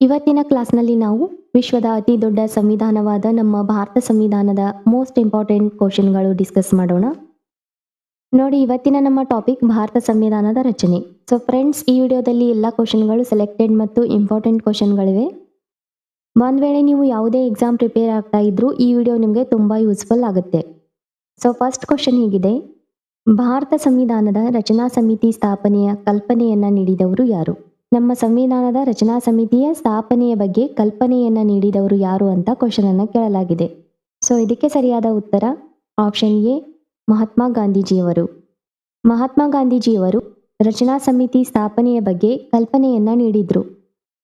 ಇವತ್ತಿನ ಕ್ಲಾಸ್ನಲ್ಲಿ ನಾವು ವಿಶ್ವದ ಅತಿ ದೊಡ್ಡ ಸಂವಿಧಾನವಾದ ನಮ್ಮ ಭಾರತ ಸಂವಿಧಾನದ ಮೋಸ್ಟ್ ಇಂಪಾರ್ಟೆಂಟ್ ಕ್ವಶನ್ಗಳು ಡಿಸ್ಕಸ್ ಮಾಡೋಣ. ನೋಡಿ, ಇವತ್ತಿನ ನಮ್ಮ ಟಾಪಿಕ್ ಭಾರತ ಸಂವಿಧಾನದ ರಚನೆ. ಸೊ ಫ್ರೆಂಡ್ಸ್ ಈ ವಿಡಿಯೋದಲ್ಲಿ ಎಲ್ಲ ಕ್ವಶನ್ಗಳು ಸೆಲೆಕ್ಟೆಡ್ ಮತ್ತು ಇಂಪಾರ್ಟೆಂಟ್ ಕ್ವಶನ್ಗಳಿವೆ ಒಂದು ವೇಳೆ ನೀವು ಯಾವುದೇ ಎಕ್ಸಾಮ್ ಪ್ರಿಪೇರ್ ಆಗ್ತಾ ಇದ್ರೂ ಈ ವಿಡಿಯೋ ನಿಮಗೆ ತುಂಬ ಯೂಸ್ಫುಲ್ ಆಗುತ್ತೆ. ಸೊ ಫಸ್ಟ್ ಕ್ವಶನ್ ಹೀಗಿದೆ. ಭಾರತ ಸಂವಿಧಾನದ ರಚನಾ ಸಮಿತಿ ಸ್ಥಾಪನೆಯ ಕಲ್ಪನೆಯನ್ನ ನೀಡಿದವರು ಯಾರು? ನಮ್ಮ ಸಂವಿಧಾನದ ರಚನಾ ಸಮಿತಿಯ ಸ್ಥಾಪನೆಯ ಬಗ್ಗೆ ಕಲ್ಪನೆಯನ್ನ ನೀಡಿದವರು ಯಾರು ಅಂತ ಕ್ವಶನ್ ಅನ್ನು ಕೇಳಲಾಗಿದೆ. ಸೊ ಇದಕ್ಕೆ ಸರಿಯಾದ ಉತ್ತರ ಆಪ್ಷನ್ ಎ, ಮಹಾತ್ಮ ಗಾಂಧೀಜಿಯವರು. ಮಹಾತ್ಮ ಗಾಂಧೀಜಿಯವರು ರಚನಾ ಸಮಿತಿ ಸ್ಥಾಪನೆಯ ಬಗ್ಗೆ ಕಲ್ಪನೆಯನ್ನ ನೀಡಿದ್ರು.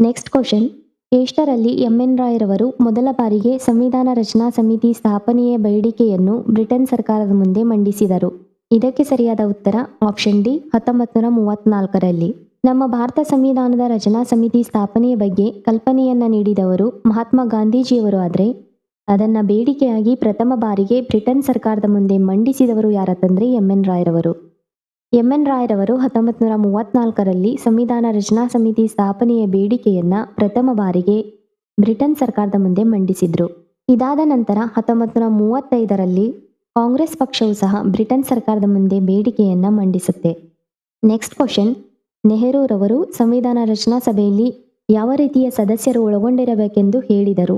ನೆಕ್ಸ್ಟ್ ಕ್ವಶನ್ ಎಷ್ಟರಲ್ಲಿ ಎಂ ಎನ್ ರಾಯರವರು ಮೊದಲ ಬಾರಿಗೆ ಸಂವಿಧಾನ ರಚನಾ ಸಮಿತಿ ಸ್ಥಾಪನೆಯ ಬೇಡಿಕೆಯನ್ನು ಬ್ರಿಟನ್ ಸರ್ಕಾರದ ಮುಂದೆ ಮಂಡಿಸಿದರು. ಇದಕ್ಕೆ ಸರಿಯಾದ ಉತ್ತರ ಆಪ್ಷನ್ ಡಿ ಹತ್ತೊಂಬತ್ತು ನೂರ ಮೂವತ್ನಾಲ್ಕರಲ್ಲಿ. ನಮ್ಮ ಭಾರತ ಸಂವಿಧಾನದ ರಚನಾ ಸಮಿತಿ ಸ್ಥಾಪನೆಯ ಬಗ್ಗೆ ಕಲ್ಪನೆಯನ್ನ ನೀಡಿದವರು ಮಹಾತ್ಮ ಗಾಂಧೀಜಿಯವರು. ಆದರೆ ಅದನ್ನ ಬೇಡಿಕೆಯಾಗಿ ಪ್ರಥಮ ಬಾರಿಗೆ ಬ್ರಿಟನ್ ಸರ್ಕಾರದ ಮುಂದೆ ಮಂಡಿಸಿದವರು ಯಾರತ್ತಂದ್ರೆ ಎಂ ಎನ್ ರಾಯರವರು. ಎಂ ಎನ್ ರಾಯರವರು ಹತ್ತೊಂಬತ್ತು ನೂರ ಮೂವತ್ನಾಲ್ಕರಲ್ಲಿ ಸಂವಿಧಾನ ರಚನಾ ಸಮಿತಿ ಸ್ಥಾಪನೆಯ ಬೇಡಿಕೆಯನ್ನ ಪ್ರಥಮ ಬಾರಿಗೆ ಬ್ರಿಟನ್ ಸರ್ಕಾರದ ಮುಂದೆ ಮಂಡಿಸಿದ್ರು. ಇದಾದ ನಂತರ ಹತ್ತೊಂಬತ್ತು ನೂರ ಮೂವತ್ತೈದರಲ್ಲಿ ಕಾಂಗ್ರೆಸ್ ಪಕ್ಷವು ಸಹ ಬ್ರಿಟನ್ ಸರ್ಕಾರದ ಮುಂದೆ ಬೇಡಿಕೆಯನ್ನ ಮಂಡಿಸುತ್ತೆ. ನೆಕ್ಸ್ಟ್ ಕ್ವಶನ್ ನೆಹರೂರವರು ಸಂವಿಧಾನ ರಚನಾ ಸಭೆಯಲ್ಲಿ ಯಾವ ರೀತಿಯ ಸದಸ್ಯರು ಒಳಗೊಂಡಿರಬೇಕೆಂದು ಹೇಳಿದರು.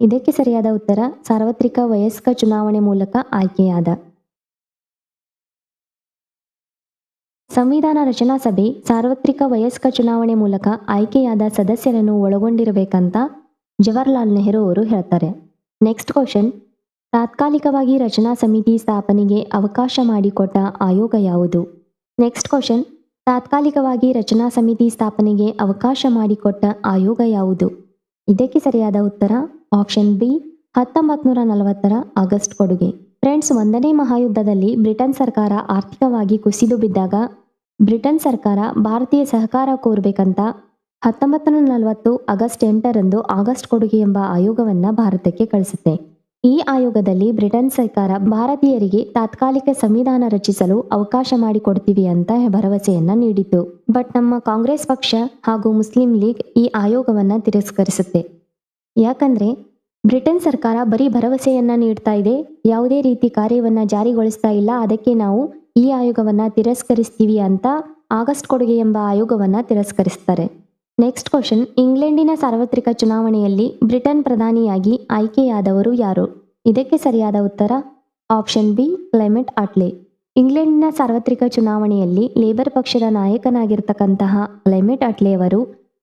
ಇದಕ್ಕೆ ಸರಿಯಾದ ಉತ್ತರ ಸಾರ್ವತ್ರಿಕ ವಯಸ್ಕ ಚುನಾವಣೆ ಮೂಲಕ ಆಯ್ಕೆಯಾದ. ಸಂವಿಧಾನ ರಚನಾ ಸಭೆ ಸಾರ್ವತ್ರಿಕ ವಯಸ್ಕ ಚುನಾವಣೆ ಮೂಲಕ ಆಯ್ಕೆಯಾದ ಸದಸ್ಯರನ್ನು ಒಳಗೊಂಡಿರಬೇಕಂತ ಜವಾಹರ್ಲಾಲ್ ನೆಹರು ಅವರು ಹೇಳ್ತಾರೆ. ನೆಕ್ಸ್ಟ್ ಕ್ವಶನ್, ತಾತ್ಕಾಲಿಕವಾಗಿ ರಚನಾ ಸಮಿತಿ ಸ್ಥಾಪನೆಗೆ ಅವಕಾಶ ಮಾಡಿಕೊಟ್ಟ ಆಯೋಗ ಯಾವುದು? ನೆಕ್ಸ್ಟ್ ಕ್ವಶನ್ ತಾತ್ಕಾಲಿಕವಾಗಿ ರಚನಾ ಸಮಿತಿ ಸ್ಥಾಪನೆಗೆ ಅವಕಾಶ ಮಾಡಿಕೊಟ್ಟ ಆಯೋಗ ಯಾವುದು? ಇದಕ್ಕೆ ಸರಿಯಾದ ಉತ್ತರ ಆಪ್ಷನ್ ಬಿ ಹತ್ತೊಂಬತ್ತು ನೂರ ನಲವತ್ತರ ಆಗಸ್ಟ್ ಕೊಡುಗೆ. ಫ್ರೆಂಡ್ಸ್ ಒಂದನೇ ಮಹಾಯುದ್ಧದಲ್ಲಿ ಬ್ರಿಟನ್ ಸರ್ಕಾರ ಆರ್ಥಿಕವಾಗಿ ಕುಸಿದು ಬಿದ್ದಾಗ ಬ್ರಿಟನ್ ಸರ್ಕಾರ ಭಾರತೀಯ ಸಹಕಾರ ಕೋರಬೇಕಂತ ಹತ್ತೊಂಬತ್ತು ನೂರ ನಲವತ್ತು ಆಗಸ್ಟ್ ಎಂಟರಂದು ಆಗಸ್ಟ್ ಕೊಡುಗೆ ಎಂಬ ಆಯೋಗವನ್ನು ಭಾರತಕ್ಕೆ ಕಳಿಸುತ್ತೆ. ಈ ಆಯೋಗದಲ್ಲಿ ಬ್ರಿಟನ್ ಸರ್ಕಾರ ಭಾರತೀಯರಿಗೆ ತಾತ್ಕಾಲಿಕ ಸಂವಿಧಾನ ರಚಿಸಲು ಅವಕಾಶ ಮಾಡಿಕೊಡ್ತೀವಿ ಅಂತ ಭರವಸೆಯನ್ನ ನೀಡಿತು ಬಟ್ ನಮ್ಮ ಕಾಂಗ್ರೆಸ್ ಪಕ್ಷ ಹಾಗೂ ಮುಸ್ಲಿಂ ಲೀಗ್ ಈ ಆಯೋಗವನ್ನ ತಿರಸ್ಕರಿಸುತ್ತೆ. ಯಾಕಂದ್ರೆ ಬ್ರಿಟನ್ ಸರ್ಕಾರ ಬರೀ ಭರವಸೆಯನ್ನ ನೀಡ್ತಾ ಇದೆ, ಯಾವುದೇ ರೀತಿ ಕಾರ್ಯವನ್ನ ಜಾರಿಗೊಳಿಸ್ತಾ ಇಲ್ಲ, ಅದಕ್ಕೆ ನಾವು ಈ ಆಯೋಗವನ್ನ ತಿರಸ್ಕರಿಸ್ತೀವಿ ಅಂತ ಆಗಸ್ಟ್ ಕೊಡುಗೆ ಎಂಬ ಆಯೋಗವನ್ನ ತಿರಸ್ಕರಿಸ್ತಾರೆ. ನೆಕ್ಸ್ಟ್ ಕ್ವಶನ್ ಇಂಗ್ಲೆಂಡಿನ ಸಾರ್ವತ್ರಿಕ ಚುನಾವಣೆಯಲ್ಲಿ ಬ್ರಿಟನ್ ಪ್ರಧಾನಿಯಾಗಿ ಆಯ್ಕೆಯಾದವರು ಯಾರು? ಇದಕ್ಕೆ ಸರಿಯಾದ ಉತ್ತರ ಆಪ್ಷನ್ ಬಿ ಕ್ಲೈಮೆಟ್ ಅಟ್ಲೆ ಇಂಗ್ಲೆಂಡಿನ ಸಾರ್ವತ್ರಿಕ ಚುನಾವಣೆಯಲ್ಲಿ ಲೇಬರ್ ಪಕ್ಷದ ನಾಯಕನಾಗಿರ್ತಕ್ಕಂತಹ ಕ್ಲೈಮೆಟ್ ಅಟ್ಲೆ ಅವರು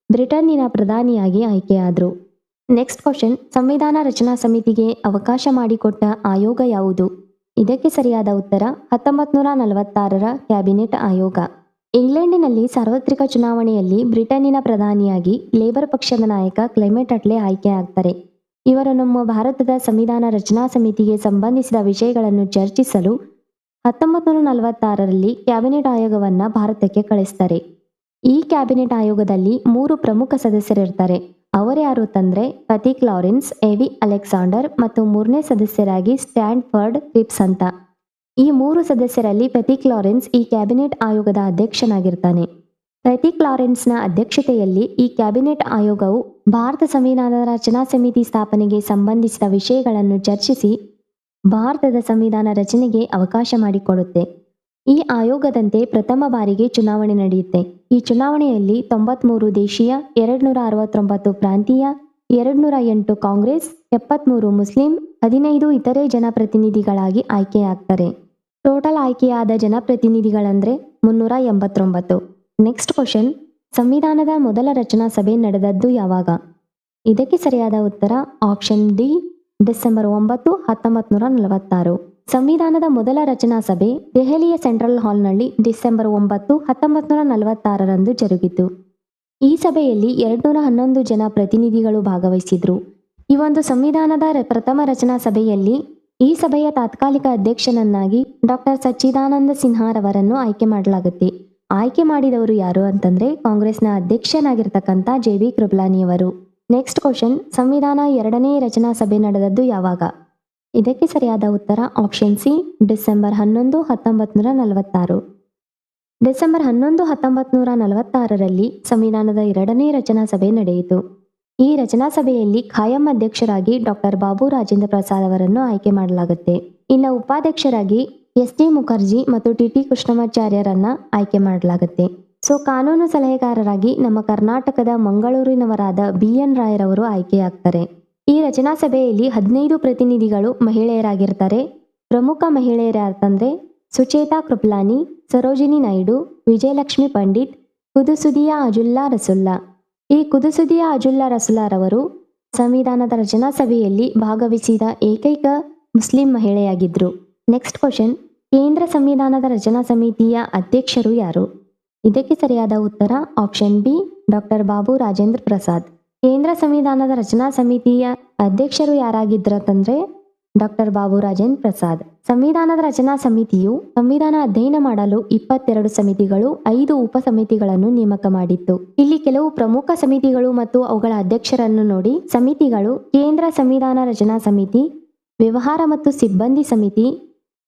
ಬ್ರಿಟನ್ನಿನ ಪ್ರಧಾನಿಯಾಗಿ ಆಯ್ಕೆಯಾದರು. ನೆಕ್ಸ್ಟ್ ಕ್ವಶನ್ ಸಂವಿಧಾನ ರಚನಾ ಸಮಿತಿಗೆ ಅವಕಾಶ ಮಾಡಿಕೊಟ್ಟ ಆಯೋಗ ಯಾವುದು? ಇದಕ್ಕೆ ಸರಿಯಾದ ಉತ್ತರ ಹತ್ತೊಂಬತ್ತು ನೂರ ನಲವತ್ತಾರರ ಕ್ಯಾಬಿನೆಟ್ ಆಯೋಗ. ಇಂಗ್ಲೆಂಡಿನಲ್ಲಿ ಸಾರ್ವತ್ರಿಕ ಚುನಾವಣೆಯಲ್ಲಿ ಬ್ರಿಟನ್ನಿನ ಪ್ರಧಾನಿಯಾಗಿ ಲೇಬರ್ ಪಕ್ಷದ ನಾಯಕ ಕ್ಲೈಮೇಟ್ ಅಟ್ಲೆ ಆಯ್ಕೆಯಾಗ್ತಾರೆ. ಇವರು ನಮ್ಮ ಭಾರತದ ಸಂವಿಧಾನ ರಚನಾ ಸಮಿತಿಗೆ ಸಂಬಂಧಿಸಿದ ವಿಷಯಗಳನ್ನು ಚರ್ಚಿಸಲು ಹತ್ತೊಂಬತ್ತು ನಲವತ್ತಾರರಲ್ಲಿ ಕ್ಯಾಬಿನೆಟ್ ಆಯೋಗವನ್ನು ಭಾರತಕ್ಕೆ ಕಳಿಸ್ತಾರೆ. ಈ ಕ್ಯಾಬಿನೆಟ್ ಆಯೋಗದಲ್ಲಿ ಮೂರು ಪ್ರಮುಖ ಸದಸ್ಯರಿರ್ತಾರೆ. ಅವರ್ಯಾರು ತಂದ್ರೆ? ಪತಿ ಲಾರೆನ್ಸ್ ಎವಿ ಅಲೆಕ್ಸಾಂಡರ್ ಮತ್ತು ಮೂರನೇ ಸದಸ್ಯರಾಗಿ ಸ್ಟ್ಯಾಂಡ್ಫರ್ಡ್ ಕ್ರಿಪ್ಸ್ ಅಂತ. ಈ ಮೂರು ಸದಸ್ಯರಲ್ಲಿ ಪತಿಕ್ ಲಾರೆನ್ಸ್ ಈ ಕ್ಯಾಬಿನೆಟ್ ಆಯೋಗದ ಅಧ್ಯಕ್ಷನಾಗಿರ್ತಾನೆ. ಪತಿಕ್ ಲಾರೆನ್ಸ್ನ ಅಧ್ಯಕ್ಷತೆಯಲ್ಲಿ ಈ ಕ್ಯಾಬಿನೆಟ್ ಆಯೋಗವು ಭಾರತ ಸಂವಿಧಾನದ ರಚನಾ ಸಮಿತಿ ಸ್ಥಾಪನೆಗೆ ಸಂಬಂಧಿಸಿದ ವಿಷಯಗಳನ್ನು ಚರ್ಚಿಸಿ ಭಾರತದ ಸಂವಿಧಾನ ರಚನೆಗೆ ಅವಕಾಶ ಮಾಡಿಕೊಡುತ್ತೆ. ಈ ಆಯೋಗದಂತೆ ಪ್ರಥಮ ಬಾರಿಗೆ ಚುನಾವಣೆ ನಡೆಯುತ್ತೆ. ಈ ಚುನಾವಣೆಯಲ್ಲಿ ತೊಂಬತ್ಮೂರು ದೇಶೀಯ ಎರಡ್ನೂರ ಅರವತ್ತೊಂಬತ್ತು ಪ್ರಾಂತೀಯ ಎರಡ್ನೂರ ಎಂಟು ಕಾಂಗ್ರೆಸ್, ಎಪ್ಪತ್ಮೂರು ಮುಸ್ಲಿಂ, ಹದಿನೈದು ಇತರೆ ಜನಪ್ರತಿನಿಧಿಗಳಾಗಿ ಆಯ್ಕೆಯಾಗ್ತಾರೆ. ಟೋಟಲ್ ಆಯ್ಕೆಯಾದ ಜನಪ್ರತಿನಿಧಿಗಳಂದ್ರೆ ಮುನ್ನೂರ ಎಂಬತ್ತೊಂಬತ್ತು. ನೆಕ್ಸ್ಟ್ ಕ್ವಶನ್ ಸಂವಿಧಾನದ ಮೊದಲ ರಚನಾ ಸಭೆ ನಡೆದದ್ದು ಯಾವಾಗ? ಇದಕ್ಕೆ ಸರಿಯಾದ ಉತ್ತರ ಆಪ್ಷನ್ ಡಿ ಡಿಸೆಂಬರ್ ಒಂಬತ್ತು ಹತ್ತೊಂಬತ್ತು ನೂರ ನಲವತ್ತಾರು. ಸಂವಿಧಾನದ ಮೊದಲ ರಚನಾ ಸಭೆ ದೆಹಲಿಯ ಸೆಂಟ್ರಲ್ ಹಾಲ್ನಲ್ಲಿ ಡಿಸೆಂಬರ್ ಒಂಬತ್ತು ಹತ್ತೊಂಬತ್ತು ನೂರ ನಲವತ್ತಾರರಂದು ಜರುಗಿತು. ಈ ಸಭೆಯಲ್ಲಿ ಎರಡ್ನೂರ ಹನ್ನೊಂದು ಜನ ಪ್ರತಿನಿಧಿಗಳು ಭಾಗವಹಿಸಿದ್ರು. ಈ ಒಂದು ಸಂವಿಧಾನದ ಪ್ರಥಮ ರಚನಾ ಸಭೆಯಲ್ಲಿ ಈ ಸಭೆಯ ತಾತ್ಕಾಲಿಕ ಅಧ್ಯಕ್ಷನನ್ನಾಗಿ ಡಾಕ್ಟರ್ ಸಚ್ಚಿದಾನಂದ ಸಿನ್ಹಾರವರನ್ನು ಆಯ್ಕೆ ಮಾಡಲಾಗುತ್ತೆ. ಆಯ್ಕೆ ಮಾಡಿದವರು ಯಾರು ಅಂತಂದ್ರೆ ಕಾಂಗ್ರೆಸ್ನ ಅಧ್ಯಕ್ಷನಾಗಿರ್ತಕ್ಕಂಥ ಜೆ. ಬಿ ಕೃಪ್ಲಾನಿಯವರು. ನೆಕ್ಸ್ಟ್ ಕ್ವಶನ್, ಸಂವಿಧಾನ ಎರಡನೇ ರಚನಾ ಸಭೆ ನಡೆದದ್ದು ಯಾವಾಗ? ಇದಕ್ಕೆ ಸರಿಯಾದ ಉತ್ತರ ಆಪ್ಷನ್ ಸಿ, ಡಿಸೆಂಬರ್ ಹನ್ನೊಂದು ಹತ್ತೊಂಬತ್ತು ನೂರ ನಲವತ್ತಾರು. ಡಿಸೆಂಬರ್ ಹನ್ನೊಂದು ಹತ್ತೊಂಬತ್ತು ನೂರ ನಲವತ್ತಾರರಲ್ಲಿ ಸಂವಿಧಾನದ ಎರಡನೇ ರಚನಾ ಸಭೆ ನಡೆಯಿತು. ಈ ರಚನಾ ಸಭೆಯಲ್ಲಿ ಖಾಯಂ ಅಧ್ಯಕ್ಷರಾಗಿ ಡಾಕ್ಟರ್ ಬಾಬು ರಾಜೇಂದ್ರ ಪ್ರಸಾದ್ ಅವರನ್ನು ಆಯ್ಕೆ ಮಾಡಲಾಗುತ್ತೆ. ಇನ್ನು ಉಪಾಧ್ಯಕ್ಷರಾಗಿ ಎಸ್ ಟಿ ಮುಖರ್ಜಿ ಮತ್ತು ಟಿ ಟಿ ಕೃಷ್ಣಮಾಚಾರ್ಯರನ್ನ ಆಯ್ಕೆ ಮಾಡಲಾಗುತ್ತೆ. ಸೊ, ಕಾನೂನು ಸಲಹೆಗಾರರಾಗಿ ನಮ್ಮ ಕರ್ನಾಟಕದ ಮಂಗಳೂರಿನವರಾದ ಬಿ ಎನ್ ರಾಯರವರು ಆಯ್ಕೆಯಾಗ್ತಾರೆ. ಈ ರಚನಾ ಸಭೆಯಲ್ಲಿ ಹದಿನೈದು ಪ್ರತಿನಿಧಿಗಳು ಮಹಿಳೆಯರಾಗಿರ್ತಾರೆ. ಪ್ರಮುಖ ಮಹಿಳೆಯರ ಅಂತಂದ್ರೆ ಸುಚೇತಾ ಕೃಪ್ಲಾನಿ, ಸರೋಜಿನಿ ನಾಯ್ಡು, ವಿಜಯಲಕ್ಷ್ಮಿ ಪಂಡಿತ್ ಕುದುಸುದಿಯಾ ಅಜುಲ್ಲಾ ರಸುಲ್ಲಾ. ಈ ಕುದುಸುದಿಯ ಅಜುಲ್ಲಾ ರಸುಲಾರವರು ಸಂವಿಧಾನದ ರಚನಾ ಸಭೆಯಲ್ಲಿ ಭಾಗವಹಿಸಿದ ಏಕೈಕ ಮುಸ್ಲಿಂ ಮಹಿಳೆಯಾಗಿದ್ದರು ನೆಕ್ಸ್ಟ್ ಕ್ವಶನ್ ಕೇಂದ್ರ ಸಂವಿಧಾನದ ರಚನಾ ಸಮಿತಿಯ ಅಧ್ಯಕ್ಷರು ಯಾರು? ಇದಕ್ಕೆ ಸರಿಯಾದ ಉತ್ತರ option B doctor Babu Rajendra Prasad. ಕೇಂದ್ರ ಸಂವಿಧಾನದ ರಚನಾ ಸಮಿತಿಯ ಅಧ್ಯಕ್ಷರು ಯಾರಾಗಿದ್ರಂತಂದ್ರೆ ಡಾಕ್ಟರ್ ಬಾಬು ರಾಜೇಂದ್ರ ಪ್ರಸಾದ್. ಸಂವಿಧಾನದ ರಚನಾ ಸಮಿತಿಯು ಸಂವಿಧಾನ ಅಧ್ಯಯನ ಮಾಡಲು ಇಪ್ಪತ್ತೆರಡು ಸಮಿತಿಗಳು ಐದು ಉಪ ಸಮಿತಿಗಳನ್ನು ನೇಮಕ ಮಾಡಿತ್ತು. ಇಲ್ಲಿ ಕೆಲವು ಪ್ರಮುಖ ಸಮಿತಿಗಳು ಮತ್ತು ಅವುಗಳ ಅಧ್ಯಕ್ಷರನ್ನು ನೋಡಿ ಸಮಿತಿಗಳು ಕೇಂದ್ರ ಸಂವಿಧಾನ ರಚನಾ ಸಮಿತಿ, ವ್ಯವಹಾರ ಮತ್ತು ಸಿಬ್ಬಂದಿ ಸಮಿತಿ,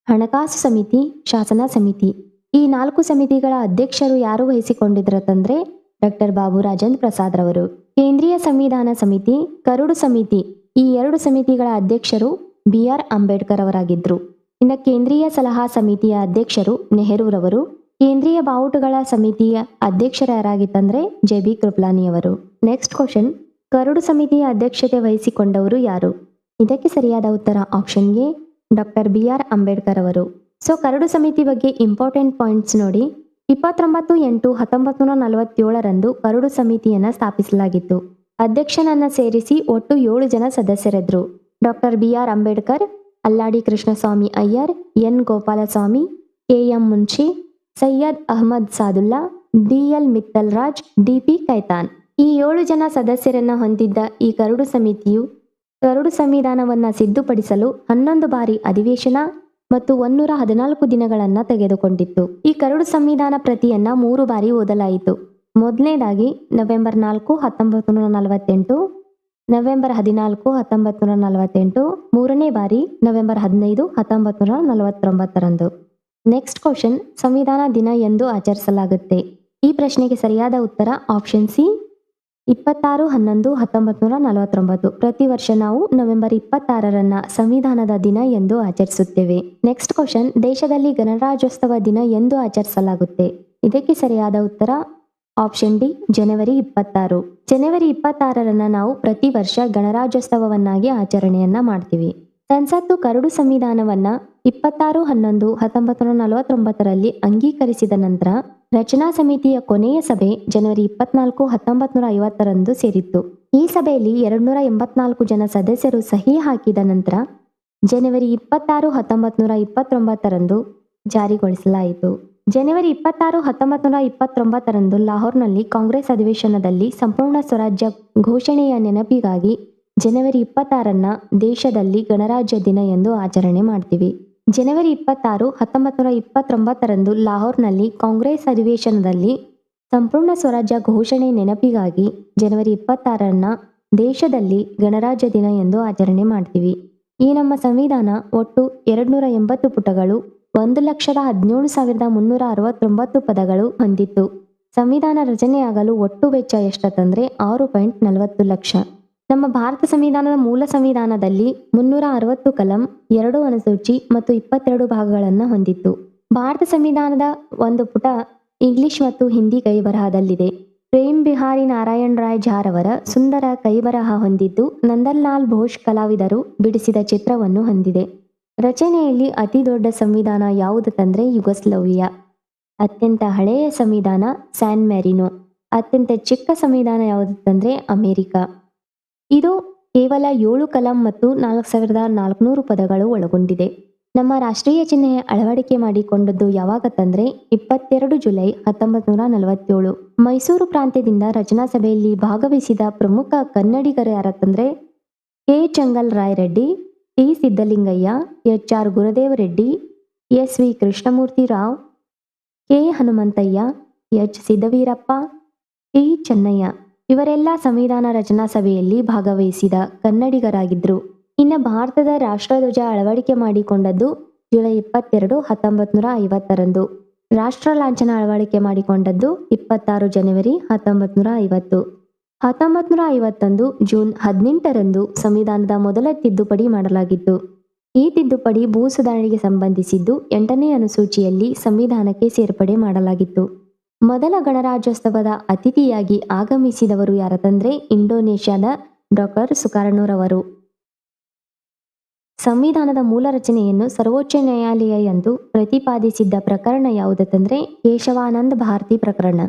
ಹಣಕಾಸು ಸಮಿತಿ, ಶಾಸನ ಸಮಿತಿ. ಈ ನಾಲ್ಕು ಸಮಿತಿಗಳ ಅಧ್ಯಕ್ಷರು ಯಾರು ವಹಿಸಿಕೊಂಡಿದ್ರತಂದ್ರೆ ಡಾಕ್ಟರ್ ಬಾಬು ರಾಜೇಂದ್ರ ಪ್ರಸಾದ್ ರವರು. ಕೇಂದ್ರೀಯ ಸಂವಿಧಾನ ಸಮಿತಿ, ಕರಡು ಸಮಿತಿ. ಈ ಎರಡು ಸಮಿತಿಗಳ ಅಧ್ಯಕ್ಷರು ಬಿ ಆರ್ ಅಂಬೇಡ್ಕರ್ ಅವರಾಗಿದ್ದರು ಇನ್ನು ಕೇಂದ್ರೀಯ ಸಲಹಾ ಸಮಿತಿಯ ಅಧ್ಯಕ್ಷರು ನೆಹರೂರವರು, ಕೇಂದ್ರೀಯ ಬಾವುಟಗಳ ಸಮಿತಿಯ ಅಧ್ಯಕ್ಷರ ಯಾರಾಗಿತ್ತಂದ್ರೆ ಜೆ ಬಿ ಕೃಪ್ಲಾನಿಯವರು ನೆಕ್ಸ್ಟ್ ಕ್ವಶನ್ ಕರಡು ಸಮಿತಿಯ ಅಧ್ಯಕ್ಷತೆ ವಹಿಸಿಕೊಂಡವರು ಯಾರು? ಇದಕ್ಕೆ ಸರಿಯಾದ ಉತ್ತರ option doctor B R Ambedkar ಅವರು. ಸೊ ಕರಡು ಸಮಿತಿ ಬಗ್ಗೆ ಇಂಪಾರ್ಟೆಂಟ್ ಪಾಯಿಂಟ್ಸ್ ನೋಡಿ, ಇಪ್ಪತ್ತೊಂಬತ್ತು ಎಂಟು ಹತ್ತೊಂಬತ್ತು ನೂರ ನಲವತ್ತೇಳರಂದು ಕರಡು ಸಮಿತಿಯನ್ನು ಸ್ಥಾಪಿಸಲಾಗಿತ್ತು. ಅಧ್ಯಕ್ಷನನ್ನ ಸೇರಿಸಿ ಒಟ್ಟು ಏಳು ಜನ ಸದಸ್ಯರಿದ್ರು. Doctor B R Ambedkar, Alladi Krishnaswami Iyer, N. Gopalaswami K M Munshi Syed Ahmad Saadulla D L Mittal Raj D P Khaitan. ಈ ಏಳು ಜನ ಸದಸ್ಯರನ್ನ ಹೊಂದಿದ್ದ ಈ ಕರಡು ಸಮಿತಿಯು ಕರಡು ಸಂವಿಧಾನವನ್ನ ಸಿದ್ಧಪಡಿಸಲು ಹನ್ನೊಂದು ಬಾರಿ ಅಧಿವೇಶನ ಮತ್ತು ಒನ್ನೂರ ಹದಿನಾಲ್ಕು ದಿನಗಳನ್ನು ತೆಗೆದುಕೊಂಡಿತ್ತು. ಈ ಕರಡು ಸಂವಿಧಾನ ಪ್ರತಿಯನ್ನ ಮೂರು ಬಾರಿ ಓದಲಾಯಿತು. ಮೊದಲನೇದಾಗಿ ನವೆಂಬರ್ ನಾಲ್ಕು, ಹತ್ತೊಂಬತ್ತು ನೂರ ನಲವತ್ತೆಂಟು ನವೆಂಬರ್ ಹದಿನಾಲ್ಕು ಹತ್ತೊಂಬತ್ತು ನೂರ ನಲವತ್ತೆಂಟು. ಮೂರನೇ ಬಾರಿ ನವೆಂಬರ್ ಹದಿನೈದು ಹತ್ತೊಂಬತ್ತು ನೂರ ನಲವತ್ತೊಂಬತ್ತರಂದು. ನೆಕ್ಸ್ಟ್ ಕ್ವಶನ್ ಸಂವಿಧಾನ ದಿನ ಎಂದು ಆಚರಿಸಲಾಗುತ್ತೆ. ಈ ಪ್ರಶ್ನೆಗೆ ಸರಿಯಾದ ಉತ್ತರ ಆಪ್ಷನ್ ಸಿ ಇಪ್ಪತ್ತಾರು, ಹನ್ನೊಂದು ಹತ್ತೊಂಬತ್ತು ನೂರ ನಲವತ್ತೊಂಬತ್ತು. ಪ್ರತಿ ವರ್ಷ ನಾವು ನವೆಂಬರ್ ಇಪ್ಪತ್ತಾರರನ್ನ ಸಂವಿಧಾನದ ದಿನ ಎಂದು ಆಚರಿಸುತ್ತೇವೆ. ನೆಕ್ಸ್ಟ್ ಕ್ವಶನ್ ದೇಶದಲ್ಲಿ ಗಣರಾಜ್ಯೋತ್ಸವ ದಿನ ಎಂದು ಆಚರಿಸಲಾಗುತ್ತೆ. ಇದಕ್ಕೆ ಸರಿಯಾದ ಉತ್ತರ ಆಪ್ಷನ್ ಡಿ ಜನವರಿ ಇಪ್ಪತ್ತಾರು. ಜನವರಿ ಇಪ್ಪತ್ತಾರರನ್ನ ನಾವು ಪ್ರತಿ ವರ್ಷ ಗಣರಾಜ್ಯೋತ್ಸವವನ್ನಾಗಿ ಆಚರಣೆಯನ್ನ ಮಾಡ್ತೀವಿ. ಸಂಸತ್ತು ಕರಡು ಸಂವಿಧಾನವನ್ನ ಇಪ್ಪತ್ತಾರು, ಹನ್ನೊಂದು ಹತ್ತೊಂಬತ್ತು ನೂರ ನಲವತ್ತೊಂಬತ್ತರಲ್ಲಿ ಅಂಗೀಕರಿಸಿದ ನಂತರ ರಚನಾ ಸಮಿತಿಯ ಕೊನೆಯ ಸಭೆ ಜನವರಿ ಇಪ್ಪತ್ನಾಲ್ಕು ಹತ್ತೊಂಬತ್ತು ನೂರ ಐವತ್ತರಂದು ಸೇರಿತ್ತು. ಈ ಸಭೆಯಲ್ಲಿ ಎರಡ್ನೂರ ಎಂಬತ್ನಾಲ್ಕು ಜನ ಸದಸ್ಯರು ಸಹಿ ಹಾಕಿದ ನಂತರ ಜನವರಿ ಇಪ್ಪತ್ತಾರು ಹತ್ತೊಂಬತ್ತು ನೂರ ಇಪ್ಪತ್ತೊಂಬತ್ತರಂದು ಜಾರಿಗೊಳಿಸಲಾಯಿತು. ಜನವರಿ ಇಪ್ಪತ್ತಾರು, ಹತ್ತೊಂಬತ್ತು ನೂರ ಇಪ್ಪತ್ತೊಂಬತ್ತರಂದು ಲಾಹೋರ್ನಲ್ಲಿ ಕಾಂಗ್ರೆಸ್ ಅಧಿವೇಶನದಲ್ಲಿ ಸಂಪೂರ್ಣ ಸ್ವರಾಜ್ಯ ಘೋಷಣೆಯ ನೆನಪಿಗಾಗಿ ಜನವರಿ ಇಪ್ಪತ್ತಾರನ್ನ ದೇಶದಲ್ಲಿ ಗಣರಾಜ್ಯ ದಿನ ಎಂದು ಆಚರಣೆ ಮಾಡ್ತೀವಿ. ಜನವರಿ ಇಪ್ಪತ್ತಾರು, ಹತ್ತೊಂಬತ್ತು ನೂರ ಇಪ್ಪತ್ತೊಂಬತ್ತರಂದು ಲಾಹೋರ್ನಲ್ಲಿ ಕಾಂಗ್ರೆಸ್ ಅಧಿವೇಶನದಲ್ಲಿ ಸಂಪೂರ್ಣ ಸ್ವರಾಜ್ಯ ಘೋಷಣೆ ನೆನಪಿಗಾಗಿ ಜನವರಿ ಇಪ್ಪತ್ತಾರನ್ನ ದೇಶದಲ್ಲಿ ಗಣರಾಜ್ಯ ದಿನ ಎಂದು ಆಚರಣೆ ಮಾಡ್ತೀವಿ. ಈ ನಮ್ಮ ಸಂವಿಧಾನ ಒಟ್ಟು ಎರಡ್ನೂರ ಎಂಬತ್ತು ಪುಟಗಳು ಒಂದು ಲಕ್ಷದ ಹದಿನೇಳು ಸಾವಿರದ ಮುನ್ನೂರ ಅರವತ್ತೊಂಬತ್ತು ಪದಗಳು ಹೊಂದಿತ್ತು. ಸಂವಿಧಾನ ರಚನೆಯಾಗಲು ಒಟ್ಟು ವೆಚ್ಚ ಎಷ್ಟಂದ್ರೆ ಆರು ಪಾಯಿಂಟ್ ನಲವತ್ತು ಲಕ್ಷ. ನಮ್ಮ ಭಾರತ ಸಂವಿಧಾನದ ಮೂಲ ಸಂವಿಧಾನದಲ್ಲಿ ಮುನ್ನೂರ ಅರವತ್ತು ಕಲಂ, ಎರಡು ಅನುಸೂಚಿ ಮತ್ತು ಇಪ್ಪತ್ತೆರಡು ಭಾಗಗಳನ್ನು ಹೊಂದಿತ್ತು. ಭಾರತ ಸಂವಿಧಾನದ ಒಂದು ಪುಟ ಇಂಗ್ಲಿಷ್ ಮತ್ತು ಹಿಂದಿ ಕೈಬರಹದಲ್ಲಿದೆ. ಪ್ರೇಮ್ ಬಿಹಾರಿ ನಾರಾಯಣ್ ರಾಯ್ ಝಾರ್ ಅವರ ಸುಂದರ ಕೈಬರಹ ಹೊಂದಿದ್ದು ನಂದನ್ಲಾಲ್ ಘೋಷ್ ಕಲಾವಿದರು ಬಿಡಿಸಿದ ಚಿತ್ರವನ್ನು ಹೊಂದಿದೆ. ರಚನೆಯಲ್ಲಿ ಅತಿ ದೊಡ್ಡ ಸಂವಿಧಾನ ಯಾವುದು ತಂದ್ರೆ ಯುಗಸ್ಲೋವಿಯಾ. ಅತ್ಯಂತ ಹಳೆಯ ಸಂವಿಧಾನ ಸ್ಯಾನ್ ಮ್ಯಾರಿನೋ. ಅತ್ಯಂತ ಚಿಕ್ಕ ಸಂವಿಧಾನ ಯಾವುದು ತಂದ್ರೆ ಅಮೆರಿಕ. ಇದು ಕೇವಲ ಏಳು ಕಲಂ ಮತ್ತು ನಾಲ್ಕು ಸಾವಿರದ ನಾಲ್ಕುನೂರು ಪದಗಳು ಒಳಗೊಂಡಿದೆ. ನಮ್ಮ ರಾಷ್ಟ್ರೀಯ ಚಿಹ್ನೆ ಅಳವಡಿಕೆ ಮಾಡಿಕೊಂಡದ್ದು ಯಾವಾಗ ತಂದ್ರೆ ಇಪ್ಪತ್ತೆರಡು ಜುಲೈ ಹತ್ತೊಂಬತ್ತು ನೂರ ನಲವತ್ತೇಳು. ಮೈಸೂರು ಪ್ರಾಂತ್ಯದಿಂದ ರಚನಾ ಸಭೆಯಲ್ಲಿ ಭಾಗವಹಿಸಿದ ಪ್ರಮುಖ ಕನ್ನಡಿಗರು ತಂದ್ರೆ K. Changal Rai Reddy T Siddalingaiah H R Gurudevareddy, S V Krishnamurthy Rao, K Hanumanthaiah, H Siddaveerappa T Channaiah ಇವರೆಲ್ಲ ಸಂವಿಧಾನ ರಚನಾ ಸಭೆಯಲ್ಲಿ ಭಾಗವಹಿಸಿದ ಕನ್ನಡಿಗರಾಗಿದ್ದರು ಇನ್ನು ಭಾರತದ ರಾಷ್ಟ್ರಧ್ವಜ ಅಳವಡಿಕೆ ಮಾಡಿಕೊಂಡದ್ದು ಜುಲೈ ಇಪ್ಪತ್ತೆರಡು ಹತ್ತೊಂಬತ್ತು ನೂರ ಐವತ್ತರಂದು. ರಾಷ್ಟ್ರ ಲಾಂಛನ ಅಳವಡಿಕೆ ಮಾಡಿಕೊಂಡದ್ದು ಇಪ್ಪತ್ತಾರು ಜನವರಿ ಹತ್ತೊಂಬತ್ತು ನೂರ ಐವತ್ತು. ಹತ್ತೊಂಬತ್ತು ನೂರ ಐವತ್ತೊಂದು ಜೂನ್ ಹದಿನೆಂಟರಂದು ಸಂವಿಧಾನದ ಮೊದಲ ತಿದ್ದುಪಡಿ ಮಾಡಲಾಗಿತ್ತು. ಈ ತಿದ್ದುಪಡಿ ಭೂ ಸುಧಾರಣೆಗೆ ಸಂಬಂಧಿಸಿದ್ದು ಎಂಟನೇ ಅನುಸೂಚಿಯಲ್ಲಿ ಸಂವಿಧಾನಕ್ಕೆ ಸೇರ್ಪಡೆ ಮಾಡಲಾಗಿತ್ತು. ಮೊದಲ ಗಣರಾಜ್ಯೋತ್ಸವದ ಅತಿಥಿಯಾಗಿ ಆಗಮಿಸಿದವರು ಯಾರತಂದ್ರೆ ಇಂಡೋನೇಷ್ಯಾದ ಡಾಕ್ಟರ್ ಸುಕಾರಣೂರವರು ಸಂವಿಧಾನದ ಮೂಲ ರಚನೆಯನ್ನು ಸರ್ವೋಚ್ಚ ನ್ಯಾಯಾಲಯ ಎಂದು ಪ್ರತಿಪಾದಿಸಿದ್ದ ಪ್ರಕರಣ ಯಾವುದಂದ್ರೆ ಕೇಶವಾನಂದ್ ಭಾರತಿ ಪ್ರಕರಣ.